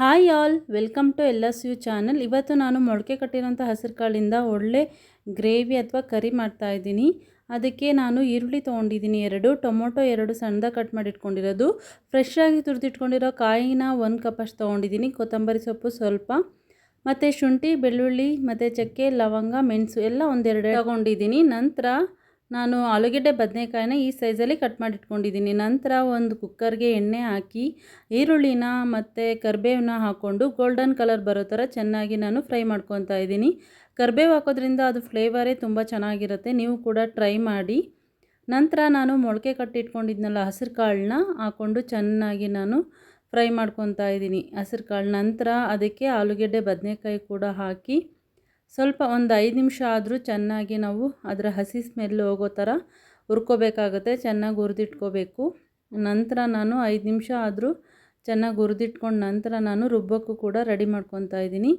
Hi all, welcome to ಎಲ್ಲ S U channel. ಇವತ್ತು ನಾನು ಮೊಳಕೆ ಕಟ್ಟಿರೋಂಥ ಹಸಿರು ಕಾಳಿಂದ ಒಳ್ಳೆ ಗ್ರೇವಿ ಅಥವಾ ಕರಿ ಮಾಡ್ತಾ ಇದ್ದೀನಿ. ಅದಕ್ಕೆ ನಾನು ಈರುಳ್ಳಿ ತೊಗೊಂಡಿದ್ದೀನಿ ಎರಡು, ಟೊಮೊಟೊ ಎರಡು ಸಣ್ಣದಾಗಿ ಕಟ್ ಮಾಡಿ ಇಟ್ಕೊಂಡಿರೋದು ಫ್ರೆಶ್ ಆಗಿ ತುರಿದಿಟ್ಕೊಂಡಿರೋ ಕಾಯಿನ ಒಂದು ಕಪ್ಪಷ್ಟು ತೊಗೊಂಡಿದ್ದೀನಿ, ಕೊತ್ತಂಬರಿ ಸೊಪ್ಪು ಸ್ವಲ್ಪ. ಮತ್ತು ಶುಂಠಿ, ಬೆಳ್ಳುಳ್ಳಿ, ಮತ್ತು ಚಕ್ಕೆ, ಲವಂಗ, ಮೆಣಸು ಎಲ್ಲ ಒಂದೆರಡು ತಗೊಂಡಿದ್ದೀನಿ. ನಂತರ ನಾನು ಆಲೂಗೆಡ್ಡೆ ಬದನೆಕಾಯಿನ ಈ ಸೈಜಲ್ಲಿ ಕಟ್ ಮಾಡಿ ಇಟ್ಕೊಂಡಿದ್ದೀನಿ ನಂತರ ಒಂದು ಕುಕ್ಕರ್ಗೆ ಎಣ್ಣೆ ಹಾಕಿ, ಈರುಳ್ಳಿನ ಮತ್ತು ಕರಿಬೇವನ್ನ ಹಾಕ್ಕೊಂಡು ಗೋಲ್ಡನ್ ಕಲರ್ ಬರೋ ಥರ ಚೆನ್ನಾಗಿ ನಾನು ಫ್ರೈ ಮಾಡ್ಕೊತಾ ಇದ್ದೀನಿ. ಕರಿಬೇವು ಹಾಕೋದ್ರಿಂದ ಅದು ಫ್ಲೇವರೇ ತುಂಬ ಚೆನ್ನಾಗಿರುತ್ತೆ. ನೀವು ಕೂಡ ಟ್ರೈ ಮಾಡಿ. ನಂತರ ನಾನು ಮೊಳಕೆ ಕಟ್ಟಿಟ್ಕೊಂಡಿದ್ನಲ್ಲ ಹಸಿರು ಕಾಳನ್ನ ಹಾಕ್ಕೊಂಡು ಚೆನ್ನಾಗಿ ನಾನು ಫ್ರೈ ಮಾಡ್ಕೊತಾ ಇದ್ದೀನಿ. ಹಸಿರು ಕಾಳು ನಂತರ ಅದಕ್ಕೆ ಆಲೂಗೆಡ್ಡೆ ಬದನೆಕಾಯಿ ಕೂಡ ಹಾಕಿ ಸ್ವಲ್ಪ ಒಂದು ಐದು ನಿಮಿಷ ಆದರೂ ಚೆನ್ನಾಗಿ ನಾವು ಅದರ ಹಸಿ ಸ್ಮೆಲ್ ಹೋಗೋ ಥರ ಹುರ್ಕೋಬೇಕಾಗುತ್ತೆ, ಚೆನ್ನಾಗಿ ಹುರಿದಿಟ್ಕೋಬೇಕು. ನಂತರ ನಾನು ಐದು ನಿಮಿಷ ಆದರೂ ಚೆನ್ನಾಗಿ ಹುರಿದಿಟ್ಕೊಂಡು ನಂತರ ನಾನು ರುಬ್ಬೋಕ್ಕೂ ಕೂಡ ರೆಡಿ ಮಾಡ್ಕೊತಾ ಇದ್ದೀನಿ.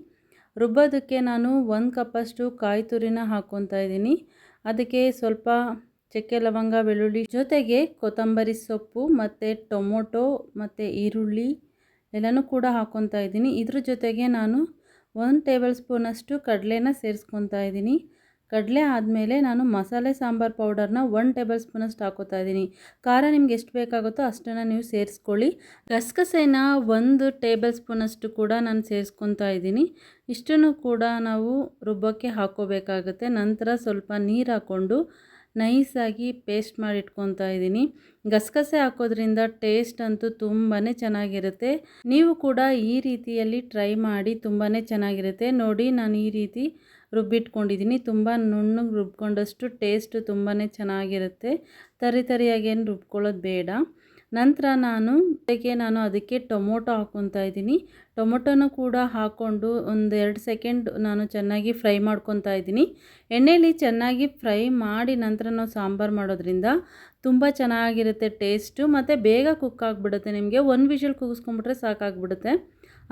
ರುಬ್ಬೋದಕ್ಕೆ ನಾನು ಒಂದು ಕಪ್ಪಷ್ಟು ಕಾಯಿ ತುರಿನ ಹಾಕ್ಕೊತಾ ಇದ್ದೀನಿ. ಅದಕ್ಕೆ ಸ್ವಲ್ಪ ಚಕ್ಕೆ ಲವಂಗ, ಬೆಳ್ಳುಳ್ಳಿ ಜೊತೆಗೆ ಕೊತ್ತಂಬರಿ ಸೊಪ್ಪು ಮತ್ತು ಟೊಮೊಟೊ ಮತ್ತು ಈರುಳ್ಳಿ ಎಲ್ಲನೂ ಕೂಡ ಹಾಕ್ಕೊತಾ ಇದ್ದೀನಿ. ಇದ್ರ ಜೊತೆಗೆ ನಾನು ಒಂದು ಟೇಬಲ್ ಸ್ಪೂನಷ್ಟು ಕಡಲೆನ ಸೇರಿಸ್ಕೊತಾ ಇದ್ದೀನಿ. ಕಡಲೆ ಆದಮೇಲೆ ನಾನು ಮಸಾಲೆ ಸಾಂಬಾರು ಪೌಡರ್ನ ಒನ್ ಟೇಬಲ್ ಸ್ಪೂನಷ್ಟು ಹಾಕೋತಾ ಇದ್ದೀನಿ. ಖಾರ ನಿಮ್ಗೆ ಎಷ್ಟು ಬೇಕಾಗುತ್ತೋ ಅಷ್ಟನ್ನು ನೀವು ಸೇರಿಸ್ಕೊಳ್ಳಿ. ಗಸಗಸೆನ ಒಂದು ಟೇಬಲ್ ಸ್ಪೂನಷ್ಟು ಕೂಡ ನಾನು ಸೇರಿಸ್ಕೊತಾ ಇದ್ದೀನಿ. ಇಷ್ಟನ್ನು ಕೂಡ ನಾವು ರುಬ್ಬಕ್ಕೆ ಹಾಕೋಬೇಕಾಗುತ್ತೆ. ನಂತರ ಸ್ವಲ್ಪ ನೀರು ಹಾಕ್ಕೊಂಡು ನೈಸಾಗಿ ಪೇಸ್ಟ್ ಮಾಡಿ ಇಟ್ಕೊತಾ ಇದ್ದೀನಿ. ಗಸಗಸೆ ಹಾಕೋದ್ರಿಂದ ಟೇಸ್ಟ್ ಅಂತೂ ತುಂಬಾ ಚೆನ್ನಾಗಿರುತ್ತೆ. ನೀವು ಕೂಡ ಈ ರೀತಿಯಲ್ಲಿ ಟ್ರೈ ಮಾಡಿ ತುಂಬಾ ಚೆನ್ನಾಗಿರುತ್ತೆ. ನೋಡಿ ನಾನು ಈ ರೀತಿ ರುಬ್ಬಿಟ್ಕೊಂಡಿದ್ದೀನಿ. ತುಂಬ ನುಣ್ಣಗೆ ರುಬ್ಕೊಂಡಷ್ಟು ಟೇಸ್ಟ್ ತುಂಬಾ ಚೆನ್ನಾಗಿರುತ್ತೆ. ತರಿ ತರಿಯಾಗೇನು ರುಬ್ಕೊಳ್ಳೋದು ಬೇಡ. ನಂತರ ನಾನು ಅದಕ್ಕೆ ನಾನು ಅದಕ್ಕೆ ಟೊಮೊಟೊ ಹಾಕ್ಕೊತಾ ಇದ್ದೀನಿ. ಟೊಮೊಟೊನೂ ಕೂಡ ಹಾಕ್ಕೊಂಡು ಒಂದು ಎರಡು ಸೆಕೆಂಡ್ ನಾನು ಚೆನ್ನಾಗಿ ಫ್ರೈ ಮಾಡ್ಕೊತಾ ಇದ್ದೀನಿ. ಎಣ್ಣೆಯಲ್ಲಿ ಚೆನ್ನಾಗಿ ಫ್ರೈ ಮಾಡಿ ನಂತರ ನಾವು ಸಾಂಬಾರು ಮಾಡೋದ್ರಿಂದ ತುಂಬ ಚೆನ್ನಾಗಿರುತ್ತೆ ಟೇಸ್ಟು ಮತ್ತು ಬೇಗ ಕುಕ್ ಆಗಿಬಿಡುತ್ತೆ. ನಿಮಗೆ ಒಂದು ವಿಷಲ್ ಕೂಗಿಸ್ಕೊಂಬಿಟ್ರೆ ಸಾಕಾಗ್ಬಿಡುತ್ತೆ.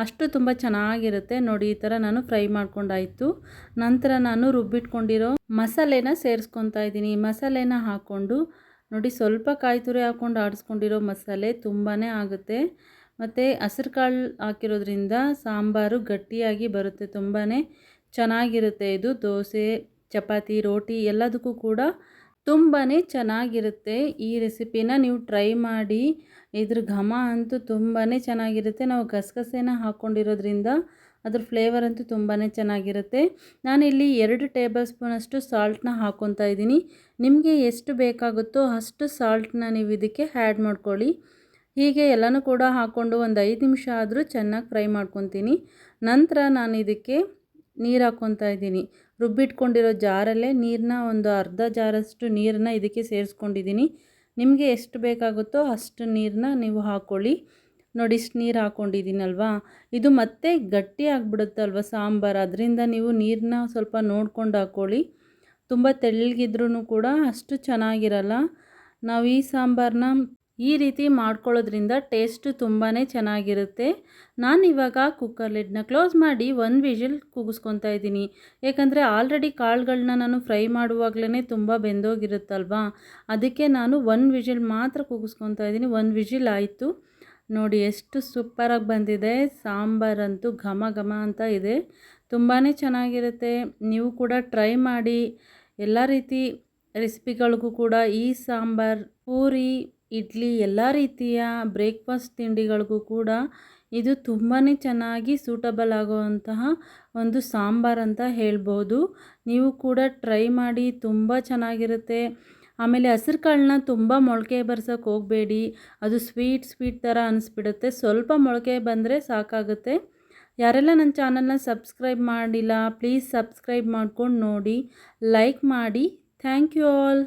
ಅಷ್ಟು ತುಂಬ ಚೆನ್ನಾಗಿರುತ್ತೆ. ನೋಡಿ, ಈ ಥರ ನಾನು ಫ್ರೈ ಮಾಡ್ಕೊಂಡಾಯಿತು. ನಂತರ ನಾನು ರುಬ್ಬಿಟ್ಕೊಂಡಿರೋ ಮಸಾಲೆನ ಸೇರಿಸ್ಕೊತಾ ಇದ್ದೀನಿ. ಮಸಾಲೆನ ಹಾಕ್ಕೊಂಡು ನೋಡಿ ಸ್ವಲ್ಪ ಕಾಯಿ ತುರಿ ಹಾಕ್ಕೊಂಡು ಆಡಿಸ್ಕೊಂಡಿರೋ ಮಸಾಲೆ ತುಂಬಾ ಆಗುತ್ತೆ. ಮತ್ತು ಹಸಿರು ಕಾಳು ಹಾಕಿರೋದ್ರಿಂದ ಸಾಂಬಾರು ಗಟ್ಟಿಯಾಗಿ ಬರುತ್ತೆ ತುಂಬಾ ಚೆನ್ನಾಗಿರುತ್ತೆ. ಇದು ದೋಸೆ, ಚಪಾತಿ, ರೋಟಿ ಎಲ್ಲದಕ್ಕೂ ಕೂಡ ತುಂಬಾ ಚೆನ್ನಾಗಿರುತ್ತೆ ಈ ರೆಸಿಪಿನ ನೀವು ಟ್ರೈ ಮಾಡಿ. ಇದ್ರ ಘಮ ಅಂತೂ ತುಂಬಾ ಚೆನ್ನಾಗಿರುತ್ತೆ. ನಾವು ಗಸಗಸೆನ ಹಾಕ್ಕೊಂಡಿರೋದ್ರಿಂದ ಅದ್ರ ಫ್ಲೇವರ್ ಅಂತೂ ತುಂಬಾ ಚೆನ್ನಾಗಿರುತ್ತೆ. ನಾನಿಲ್ಲಿ ಎರಡು ಟೇಬಲ್ ಸ್ಪೂನಷ್ಟು ಸಾಲ್ಟ್ನ ಹಾಕ್ಕೊತಾ ಇದ್ದೀನಿ. ನಿಮಗೆ ಎಷ್ಟು ಬೇಕಾಗುತ್ತೋ ಅಷ್ಟು ಸಾಲ್ಟ್ನ ನೀವು ಇದಕ್ಕೆ ಆ್ಯಡ್ ಮಾಡ್ಕೊಳ್ಳಿ. ಹೀಗೆ ಎಲ್ಲನೂ ಕೂಡ ಹಾಕ್ಕೊಂಡು ಒಂದು ಐದು ನಿಮಿಷ ಆದರೂ ಚೆನ್ನಾಗಿ ಫ್ರೈ ಮಾಡ್ಕೊತೀನಿ. ನಂತರ ನಾನು ಇದಕ್ಕೆ ನೀರು ಹಾಕ್ಕೊತಾ ಇದ್ದೀನಿ. ರುಬ್ಬಿಟ್ಕೊಂಡಿರೋ ಜಾರಲ್ಲೇ ನೀರನ್ನ ಒಂದು ಅರ್ಧ ಜಾರಷ್ಟು ನೀರನ್ನ ಇದಕ್ಕೆ ಸೇರಿಸ್ಕೊಂಡಿದ್ದೀನಿ. ನಿಮಗೆ ಎಷ್ಟು ಬೇಕಾಗುತ್ತೋ ಅಷ್ಟು ನೀರನ್ನ ನೀವು ಹಾಕ್ಕೊಳ್ಳಿ ನೋಡಿ, ಇಷ್ಟು ನೀರು ಹಾಕ್ಕೊಂಡಿದ್ದೀನಲ್ವಾ ಇದು ಮತ್ತೆ ಗಟ್ಟಿ ಆಗಿಬಿಡುತ್ತಲ್ವ ಸಾಂಬಾರು? ಅದರಿಂದ ನೀವು ನೀರನ್ನ ಸ್ವಲ್ಪ ನೋಡ್ಕೊಂಡು ಹಾಕ್ಕೊಳ್ಳಿ ತುಂಬ ತೆಳ್ಳಗಿದ್ರೂ ಕೂಡ ಅಷ್ಟು ಚೆನ್ನಾಗಿರಲ್ಲ. ನಾವು ಈ ಸಾಂಬಾರನ್ನ ಈ ರೀತಿ ಮಾಡ್ಕೊಳ್ಳೋದ್ರಿಂದ ಟೇಸ್ಟು ತುಂಬಾ ಚೆನ್ನಾಗಿರುತ್ತೆ. ನಾನು ಇವಾಗ ಕುಕ್ಕರ್ ಲಿಡ್ನ ಕ್ಲೋಸ್ ಮಾಡಿ ಒಂದು ವಿಜಿಲ್ ಕೂಗಿಸ್ಕೊತಾ ಇದ್ದೀನಿ. ಏಕೆಂದರೆ ಆಲ್ರೆಡಿ ಕಾಳುಗಳನ್ನ ನಾನು ಫ್ರೈ ಮಾಡುವಾಗಲೇ ತುಂಬ ಬೆಂದೋಗಿರುತ್ತಲ್ವಾ? ಅದಕ್ಕೆ ನಾನು ಒಂದು ವಿಜಿಲ್ ಮಾತ್ರ ಕೂಗಿಸ್ಕೊತಾ ಇದ್ದೀನಿ. ಒಂದು ವಿಜಿಲ್ ಆಯಿತು. ನೋಡಿ ಎಷ್ಟು ಸೂಪರಾಗಿ ಬಂದಿದೆ. ಸಾಂಬಾರಂತೂ ಘಮ ಘಮ ಅಂತ ಇದೆ. ತುಂಬಾ ಚೆನ್ನಾಗಿರುತ್ತೆ. ನೀವು ಕೂಡ ಟ್ರೈ ಮಾಡಿ. ಎಲ್ಲ ರೀತಿ ರೆಸಿಪಿಗಳಿಗೂ ಕೂಡ ಈ ಸಾಂಬಾರು, ಪೂರಿ ಇಡ್ಲಿ ಎಲ್ಲ ರೀತಿಯ ಬ್ರೇಕ್ಫಾಸ್ಟ್ ತಿಂಡಿಗಳಿಗೂ ಕೂಡ ಇದು ತುಂಬಾ ಚೆನ್ನಾಗಿ ಸೂಟಬಲ್ ಆಗುವಂತಹ ಒಂದು ಸಾಂಬಾರು ಅಂತ ಹೇಳ್ಬೋದು. ನೀವು ಕೂಡ ಟ್ರೈ ಮಾಡಿ ತುಂಬ ಚೆನ್ನಾಗಿರುತ್ತೆ. ಆಮೇಲೆ ಹಸಿರು ಕಾಳನ್ನ ತುಂಬ ಮೊಳಕೆ ಬರ್ಸೋಕೆ ಹೋಗಬೇಡಿ. ಅದು ಸ್ವೀಟ್ ಸ್ವೀಟ್ ಥರ ಅನಿಸ್ಬಿಡುತ್ತೆ. ಸ್ವಲ್ಪ ಮೊಳಕೆ ಬಂದರೆ ಸಾಕಾಗುತ್ತೆ. ಯಾರೆಲ್ಲ ನನ್ನ ಚಾನಲ್ನ ಸಬ್ಸ್ಕ್ರೈಬ್ ಮಾಡಿಲ್ಲ ಪ್ಲೀಸ್ ಸಬ್ಸ್ಕ್ರೈಬ್ ಮಾಡ್ಕೊಂಡು ನೋಡಿ ಲೈಕ್ ಮಾಡಿ. Thank you all